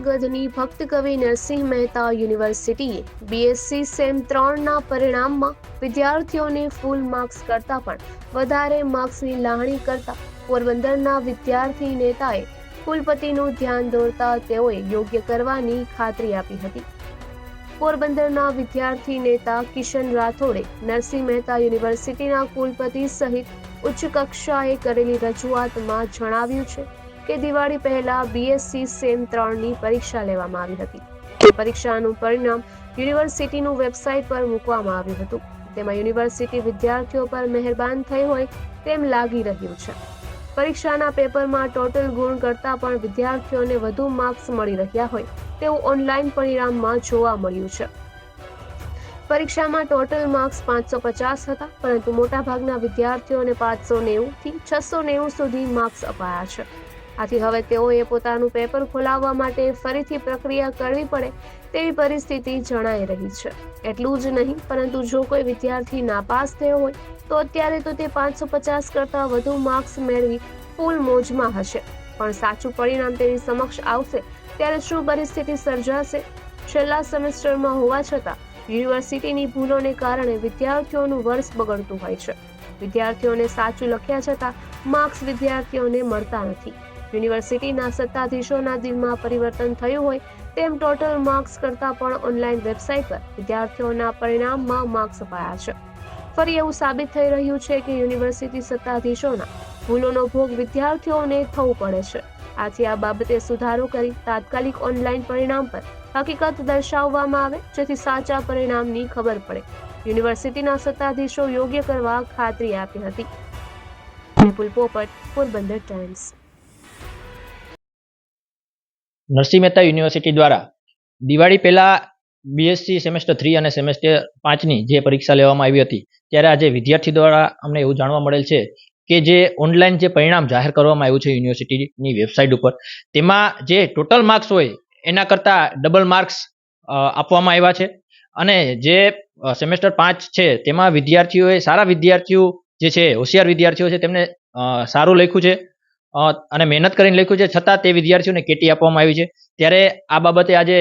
જૂનાગઢની ભક્ત કવિ નરસિંહ મહેતા યુનિવર્સિટીએ બીએસસી સેમ ત્રણના પરિણામમાં વિદ્યાર્થીઓને ફૂલ માર્ક્સ કરતાં પણ વધારે માર્ક્સની લાહણી કરતા પોરબંદરના વિદ્યાર્થી નેતાએ કુલપતિનું ધ્યાન દોરતા તેઓએ યોગ્ય કરવાની ખાતરી આપી હતી. પોરબંદરના વિદ્યાર્થી નેતા કિશન રાઠોડે નરસિંહ મહેતા યુનિવર્સિટીના કુલપતિ સહિત ઉચ્ચ કક્ષાએ કરેલી રજૂઆતમાં જણાવ્યું છે કે દિવાળી પહેલા બીએસસી સેમ ત્રણની પરીક્ષા લેવામાં આવી હતી. પરીક્ષાનું પરિણામ યુનિવર્સિટીનું વેબસાઇટ પર મૂકવામાં આવ્યું હતું. તેમાં યુનિવર્સિટી વિદ્યાર્થીઓ પર મહેરબાન થઈ હોય તેમ લાગી રહ્યું છે. પરીક્ષાના પેપરમાં ટોટલ ગુણ કરતાં પણ વિદ્યાર્થીઓને વધુ માર્ક્સ મળી રહ્યા હોય તેવું ઓનલાઈન પરિણામમાં જોવા મળ્યું છે. પરીક્ષામાં ટોટલ માર્ક્સ પાંચસો પચાસ હતા, પરંતુ મોટાભાગના વિદ્યાર્થીઓને પાંચસો નેવુંથી છસો નેવું સુધી માર્ક્સ અપાયા છે. આથી હવે તેઓએ પોતાનું પેપર ખોલાવવા માટે ફરીથી પ્રક્રિયા કરવી પડે તેવી પરિસ્થિતિ જણાઈ રહી છે. એટલું જ નહીં, પરંતુ જો કોઈ વિદ્યાર્થી નાપાસ થયો હોય, તો અત્યારે તો તે પાંચસો પચાસ કરતાં વધુ માર્ક્સ મેળવી ફૂલ મોજમાં હશે. પણ સાચું પરિણામ તેની સમક્ષ આવશે ત્યારે શું પરિસ્થિતિ સર્જાશે? છેલ્લા સેમેસ્ટરમાં હોવા છતાં, યુનિવર્સિટીની ભૂલોને કારણે વિદ્યાર્થીઓનું વર્ષ બગડતું હોય છે. વિદ્યાર્થીઓને સાચું લખ્યા છતાં, માર્ક્સ વિદ્યાર્થીઓને મળતા નથી. યુનિવર્સિટીના સત્તાધીશોના દિલમાં પરિવર્તન થયું હોય તેમ ટોટલ માર્ક્સ કરતાં પણ ઓનલાઈન વેબસાઇટ પર વિદ્યાર્થીઓના પરિણામમાં માર્ક્સ અપાયા છે. ફરી એવું સાબિત થઈ રહ્યું છે કે યુનિવર્સિટી સત્તાધીશોના ભૂલોનો ભોગ વિદ્યાર્થીઓને થવું પડે છે. આથી આ બાબતે સુધારો કરી તાત્કાલિક ઓનલાઈન પરિણામ પર હકીકત દર્શાવવામાં આવે, જેથી સાચા પરિણામની ખબર પડે. યુનિવર્સિટીના સત્તાધીશો યોગ્ય કરવા ખાતરી આપી હતી. નિપુલ પોપટ, પોરબંદર ટાઈમ્સ. નરસિંહ મહેતા યુનિવર્સિટી દ્વારા દિવાળી પહેલાં બીએસસી સેમેસ્ટર થ્રી અને સેમેસ્ટર પાંચની જે પરીક્ષા લેવામાં આવી હતી, ત્યારે આજે વિદ્યાર્થી દ્વારા અમને એવું જાણવા મળેલ છે કે જે ઓનલાઈન જે પરિણામ જાહેર કરવામાં આવ્યું છે યુનિવર્સિટીની વેબસાઇટ ઉપર, તેમાં જે ટોટલ માર્ક્સ હોય, એના કરતાં ડબલ માર્ક્સ આપવામાં આવ્યા છે. અને જે સેમેસ્ટર પાંચ છે, તેમાં વિદ્યાર્થીઓએ, સારા વિદ્યાર્થીઓ જે છે, હોશિયાર વિદ્યાર્થીઓ છે, તેમને સારું લખ્યું છે. અને મહેનત કરીને લખ્યું છે. છતાં તે વિદ્યાર્થીઓને કેટી આપવામાં આવી છે. ત્યારે આ બાબતે આજે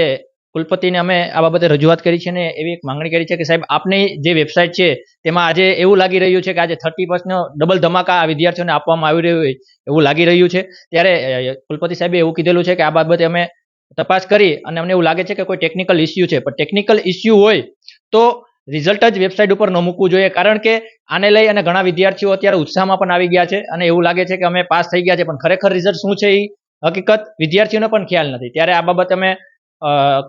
કુલપતિને અમે આ બાબતે રજૂઆત કરી છે ને એવી એક માંગણી કરી છે કે સાહેબ, આપની જે વેબસાઇટ છે તેમાં આજે એવું લાગી રહ્યું છે કે આજે થર્ટી પર્સનો ડબલ ધમાકા આ વિદ્યાર્થીઓને આપવામાં આવી રહ્યું હોય એવું લાગી રહ્યું છે. ત્યારે કુલપતિ સાહેબે એવું કીધેલું છે કે આ બાબતે અમે તપાસ કરી અને અમને એવું લાગે છે કે કોઈ ટેકનિકલ ઇસ્યુ છે. પણ ટેકનિકલ ઇસ્યુ હોય તો રિઝલ્ટ જ વેબસાઇટ ઉપર ન મૂકવું જોઈએ. કારણ કે આને લઈ અને ઘણા વિદ્યાર્થીઓ અત્યારે ઉત્સાહમાં પણ આવી ગયા છે અને એવું લાગે છે કે અમે પાસ થઈ ગયા છે. પણ ખરેખર રિઝલ્ટ શું છે એ હકીકત વિદ્યાર્થીઓને પણ ખ્યાલ નથી. ત્યારે આ બાબતે અમે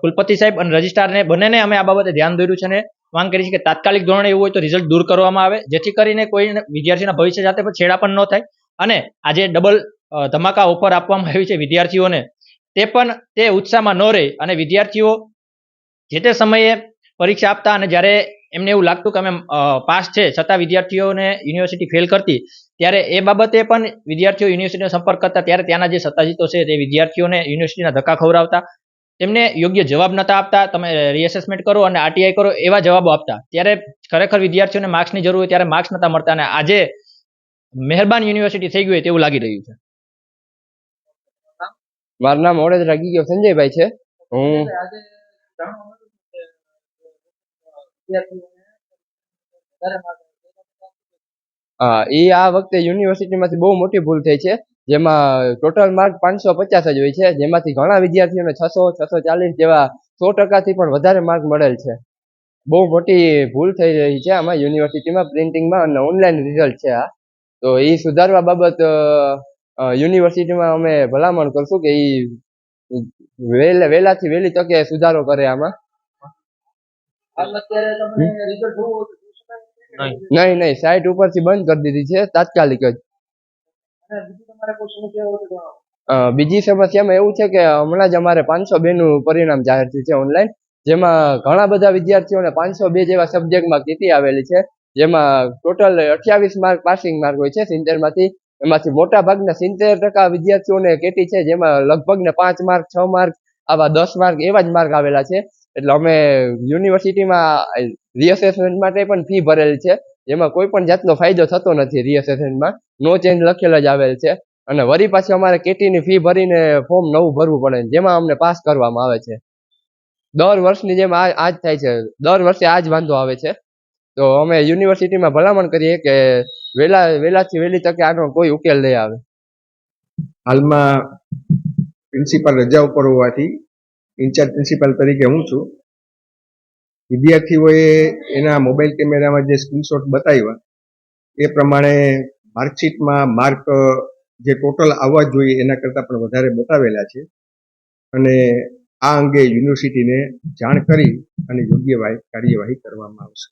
કુલપતિ સાહેબ અને રજિસ્ટ્રારને બંનેને અમે આ બાબતે ધ્યાન દોર્યું છે અને માંગ કરી છે કે તાત્કાલિક ધોરણે એવું હોય તો રિઝલ્ટ દૂર કરવામાં આવે, જેથી કરીને કોઈ વિદ્યાર્થીના ભવિષ્ય સાથે પણ છેડા પણ ન થાય. અને આજે ડબલ ધમાકા ઓફર આપવામાં આવી છે વિદ્યાર્થીઓને. તે પણ તે ઉત્સાહમાં ન રહે અને વિદ્યાર્થીઓ જે તે સમયે પરીક્ષા આપતા અને જ્યારે એમને એવું લાગતું કે અમે પાસ છે છતાં વિદ્યાર્થીઓને યુનિવર્સિટી ફેલ કરતી ત્યારે એ બાબતે પણ વિદ્યાર્થીઓ યુનિવર્સિટીનો સંપર્ક કરતા ત્યારે ત્યાંના જે સત્તાધીશો છે તે વિદ્યાર્થીઓને યુનિવર્સિટીના ધક્કા ખવડાવતા તેમને યોગ્ય જવાબ નતા આપતા તમે રીએસેસમેન્ટ કરો અને આરટીઆઈ કરો એવા જવાબો આપતા. ત્યારે ખરેખર વિદ્યાર્થીઓને માર્ક્સની જરૂર હોય ત્યારે માર્ક્સ નતા મળતા અને આજે મહેરબાન યુનિવર્સિટી થઈ ગઈ હોય તેવું લાગી રહ્યું છે. મારું નામ ઓડેદરા ગયો સંજયભાઈ છે. હું હા એ આ વખતે યુનિવર્સિટીમાંથી બહુ મોટી ભૂલ થઈ છે. જેમાં ટોટલ માર્ક પાંચસો પચાસ જ હોય છે. જેમાંથી ઘણા વિદ્યાર્થીઓને છસો છસો ચાલીસ જેવા સો ટકાથી પણ વધારે માર્ક મળેલ છે. બહુ મોટી ભૂલ થઈ રહી છે આમાં યુનિવર્સિટીમાં પ્રિન્ટિંગમાં અને ઓનલાઈન રિઝલ્ટ છે આ. તો એ સુધારવા બાબત યુનિવર્સિટીમાં અમે ભલામણ કરશું કે એ વહેલા વહેલાથી વહેલી તકે સુધારો કરે આમાં. નહીં. નહીં? સાઇટ ઉપરથી બંધ કરી દીધી છે તાત્કાલિક જ. બીજી સમસ્યામાં એવું છે કે હમણાં જ અમારે પાંચસો બે નું પરિણામ જાહેર થયું છે ઓનલાઈન જેમાં ઘણા બધા વિદ્યાર્થીઓને પાંચસો બે જેવા સબ્જેક્ટમાં કીટી આવેલી છે જેમાં ટોટલ અઠ્યાવીસ માર્ક પાસિંગ માર્ક હોય છે સિત્તેરમાંથી એમાંથી મોટા ભાગના સિત્તેર ટકા વિદ્યાર્થીઓને કેટી છે જેમાં લગભગ ને પાંચ માર્ક છ માર્ક આવા દસ માર્ક એવા જ માર્ક આવેલા છે. એટલે અમે યુનિવર્સિટીમાં રિએસેસમેન્ટ માટે પણ ફી ભરેલ છે. જેમાં કોઈ પણ જાતનો ફાયદો થતો નથી રિએસેસમેન્ટમાં નો ચેન્જ લખેલ જ આવેલ છે. અને વરી પાછી અમારે કેટીની ફી ભરીને ફોર્મ નવું ભરવું પડે જેમાં અમને પાસ કરવામાં આવે છે. દર વર્ષની જેમ આ આજ થાય છે. દર વર્ષે આ જ વાંધો આવે છે. તો અમે યુનિવર્સિટીમાં ભલામણ કરીએ કે વહેલા વહેલાથી વહેલી તકે આનો કોઈ ઉકેલ લઈ આવે. હાલમાં પ્રિન્સિપાલ રજા ઉપર હોવાથી ઇન્ચાર્જ પ્રિન્સિપાલ તરીકે હું છું. વિદ્યાર્થીઓએ એના મોબાઈલ કેમેરામાં જે સ્ક્રીનશોટ બતાવ્યા, એ પ્રમાણે માર્કશીટમાં માર્ક જે ટોટલ આવવા જોઈએ એના કરતાં પણ વધારે બતાવેલા છે. અને આ અંગે યુનિવર્સિટીને જાણ કરી અને યોગ્ય કાર્યવાહી કરવામાં આવશે.